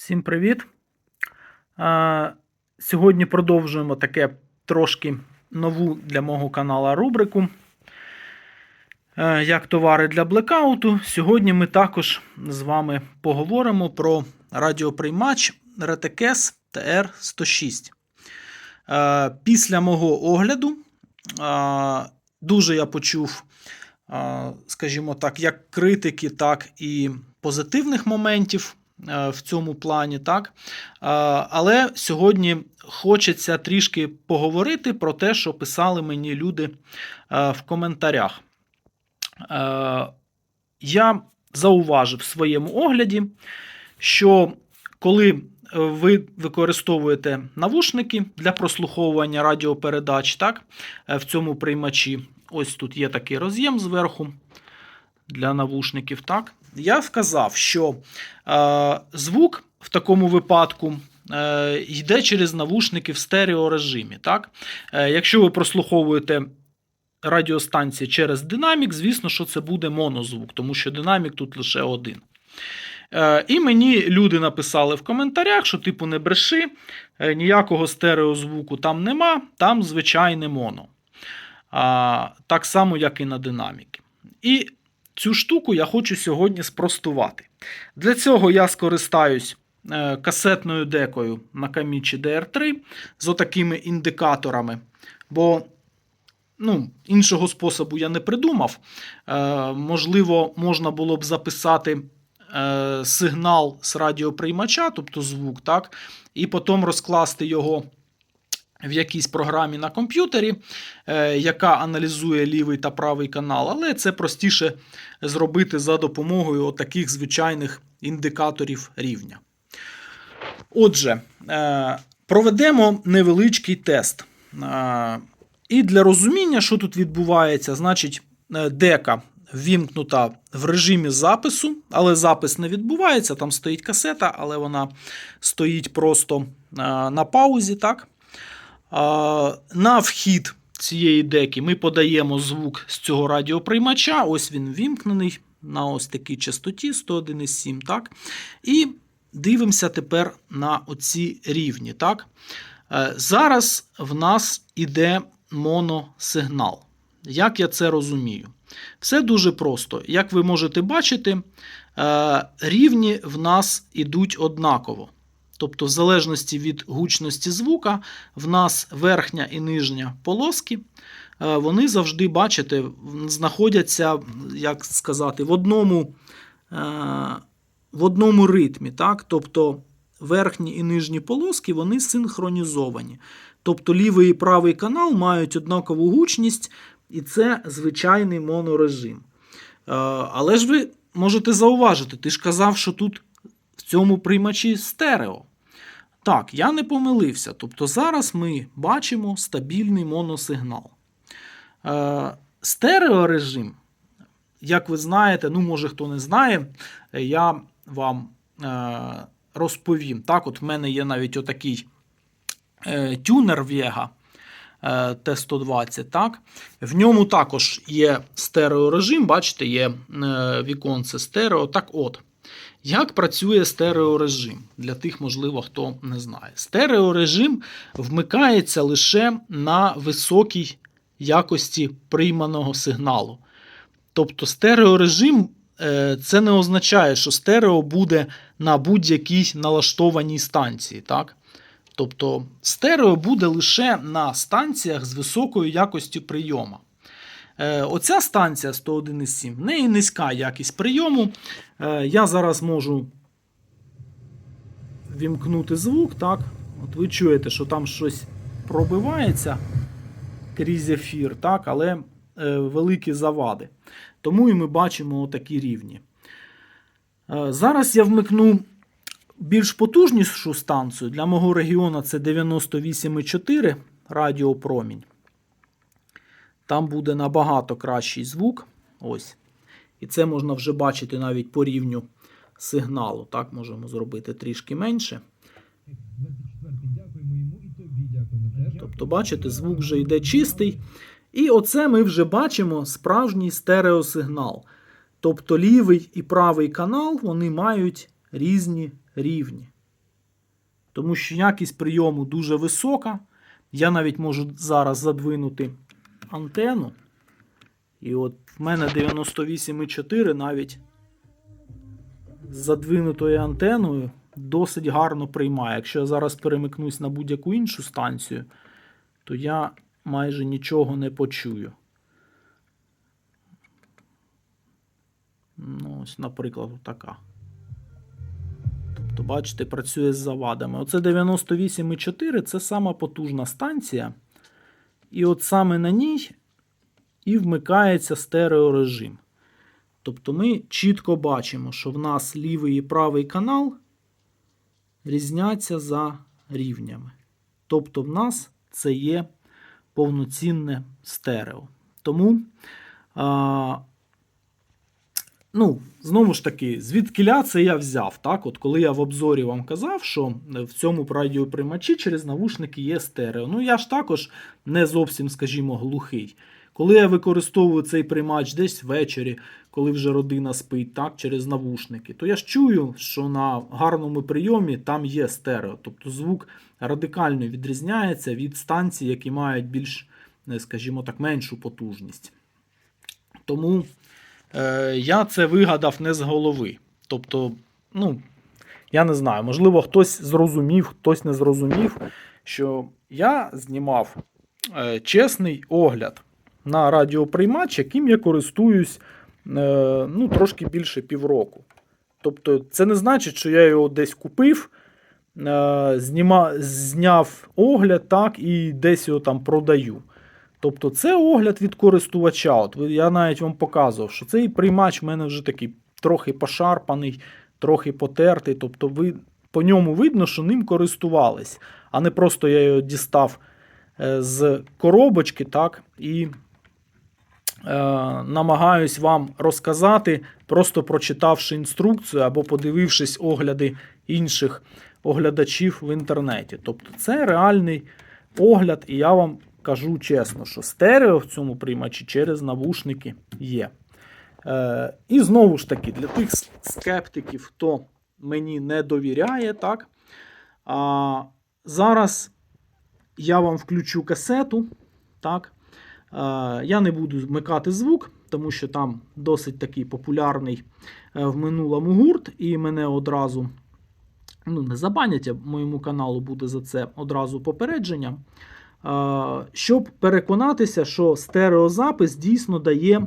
Всім привіт! Сьогодні продовжуємо таке трошки нову для мого канала рубрику. е, Як товари для блекауту. Сьогодні ми також з вами поговоримо про радіоприймач RTKS TR106. Е, Після мого огляду е, дуже я почув, скажімо так, як критики, так і позитивних моментів в цьому плані. так. Е, Але сьогодні хочеться трішки поговорити про те, що писали мені люди е, в коментарях. Е, Я зауважив в своєму огляді, що коли е, ви використовуєте навушники для прослуховування радіопередач, так, е, в цьому приймачі, ось тут є такий роз'єм зверху для навушників. так, Я сказав, що е, звук в такому випадку е, йде через навушники в стереорежимі. Так? Е, якщо ви прослуховуєте радіостанції через динамік, звісно, що це буде монозвук, тому що динамік тут лише один. Е, І мені люди написали в коментарях, що, типу, не бреши, ніякого стереозвуку там нема, там звичайне моно. Так само, як і на динаміки. І цю штуку я хочу сьогодні спростувати. Для цього я скористаюсь е, касетною декою на Камічі DR3 з отакими індикаторами. Бо ну, іншого способу я не придумав. Е, можливо, можна було б записати е, сигнал з радіоприймача, тобто звук, так, і потім розкласти його в якійсь програмі на комп'ютері, е, яка аналізує лівий та правий канал, але це простіше зробити за допомогою таких звичайних індикаторів рівня. Отже, е, проведемо невеличкий тест. Е, І для розуміння, що тут відбувається, значить, дека ввімкнута в режимі запису, але запис не відбувається, там стоїть касета, але вона стоїть просто на паузі. так? На вхід цієї деки ми подаємо звук з цього радіоприймача. Ось він вімкнений на ось такій частоті 101,7. Так? І дивимося тепер на оці рівні. Так? Е, Зараз в нас іде моносигнал. Як я це розумію? Все дуже просто. Як ви можете бачити, е, рівні в нас ідуть однаково. Тобто, в залежності від гучності звука, в нас верхня і нижня полоски, е, вони завжди, бачите, знаходяться, як сказати, в одному, е, в одному ритмі. Так? Тобто верхні і нижні полоски вони синхронізовані. Тобто лівий і правий канал мають однакову гучність, і це звичайний монорежим. Е, Але ж ви можете зауважити, ти ж казав, що тут в цьому приймачі стерео. Так, я не помилився. Тобто зараз ми бачимо стабільний моносигнал. Е, стереорежим, як ви знаєте, ну, може хто не знає, я вам е, розповім. Так, от в мене є навіть отакий е, тюнер Vega е, T120. Так? В ньому також є стереорежим, бачите, є е, віконце стерео. Так от. Як працює стереорежим? Для тих, можливо, хто не знає. Стереорежим вмикається лише на високій якості прийманого сигналу. Тобто стереорежим е, це не означає, що стерео буде на будь-якій налаштованій станції. Так? Тобто стерео буде лише на станціях з високою якостю прийому. Е, Оця станція 101,7, в неї низька якість прийому. Е, Я зараз можу вімкнути звук. так? От ви чуєте, що там щось пробивається крізь ефір, так? але е, великі завади. Тому і ми бачимо такі рівні. Зараз я вмикну більш потужнішу станцію. Для мого регіону це 98,4 радіопромінь. Там буде набагато кращий звук. Ось. І це можна вже бачити навіть по рівню сигналу. Так, можемо зробити трішки менше. 24 дякуємо йому і тобі дякуємо теж. Тобто, бачите, звук вже йде чистий. І оце ми вже бачимо справжній стереосигнал. Тобто лівий і правий канал вони мають різні рівні. тому що якість прийому дуже висока. Я навіть можу зараз задвинути антенну. І от в мене 98,4 навіть з задвинутою антеною досить гарно приймає. Якщо я зараз перемикнусь на будь-яку іншу станцію, то я майже нічого не почую. Ну, ось, наприклад, така. Тобто, бачите, працює з завадами. Оце 98,4 це сама потужна станція. І от саме на ній і вмикається стереорежим. Тобто ми чітко бачимо, що в нас лівий і правий канал різняться за рівнями. Тобто в нас це є повноцінне стерео. Тому, а, ну, знову ж таки, звідкиля це я взяв. Так? От коли я в обзорі вам казав, що в цьому радіоприймачі через навушники є стерео. Ну, я ж також не зовсім, скажімо, глухий. Коли я використовую цей приймач десь ввечері, коли вже родина спить, так, через навушники, то я ж чую, що на гарному прийомі там є стерео. Тобто звук радикально відрізняється від станцій, які мають більш, е, скажімо так, меншу потужність. Тому е, я це вигадав не з голови. Тобто, ну, я не знаю, можливо, хтось зрозумів, хтось не зрозумів, що я знімав е, чесний огляд на радіоприймач, яким я користуюсь е, ну, трошки більше півроку. Тобто, це не значить, що я його десь купив, е, зніма, зняв огляд, так, і десь його там продаю. Тобто, це огляд від користувача. От я навіть вам показував, що цей приймач в мене вже такий трохи пошарпаний, трохи потертий. Тобто, ви, по ньому видно, що ним користувались, а не просто я його дістав е, з коробочки, так, і е, намагаюсь вам розказати, просто прочитавши інструкцію або подивившись огляди інших оглядачів в інтернеті. Тобто це реальний огляд, і я вам кажу чесно, що стерео в цьому приймачі через навушники є. Е, і знову ж таки, для тих скептиків, хто мені не довіряє, так, а, зараз я вам включу касету. Так, Е, Я не буду вмикати звук, тому що там досить такий популярний е, в минулому гурт, і мене одразу ну, не забанять, а моєму каналу буде за це одразу попередження. Щоб переконатися, що стереозапис дійсно дає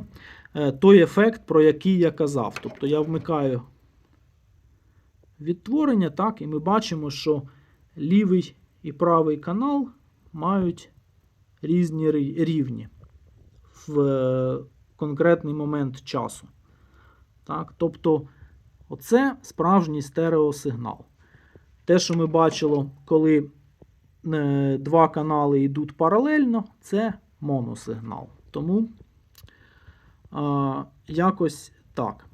е, той ефект, про який я казав. Тобто я вмикаю відтворення, так, і ми бачимо, що лівий і правий канал мають різні рівні в е, конкретний момент часу. Так? Тобто, оце справжній стереосигнал. Те, що ми бачили, коли два канали йдуть паралельно, це моносигнал. Тому а, якось так.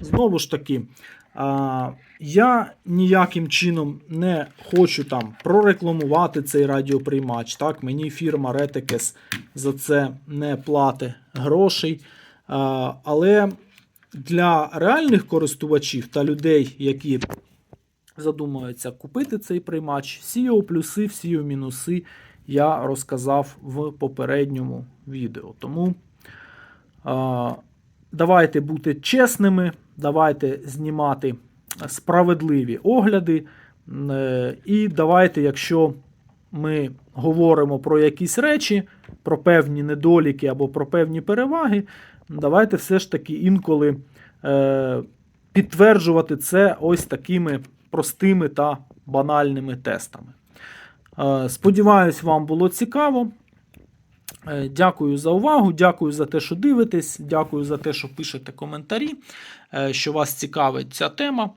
Знову ж таки, а, я ніяким чином не хочу там прорекламувати цей радіоприймач. Так? Мені фірма Retekes за це не платить грошей. А, але для реальних користувачів та людей, які задумуються купити цей приймач, всі його плюси, всі його мінуси я розказав в попередньому відео. Тому а, давайте бути чесними, давайте знімати справедливі огляди. Е, І давайте, якщо ми говоримо про якісь речі, про певні недоліки або про певні переваги, давайте все ж таки інколи е, підтверджувати це ось такими простими та банальними тестами. Е, Сподіваюсь, вам було цікаво. Е, Дякую за увагу, дякую за те, що дивитесь, дякую за те, що пишете коментарі, е, що вас цікавить ця тема.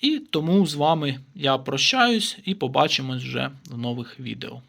І тому з вами я прощаюсь і побачимось вже в нових відео.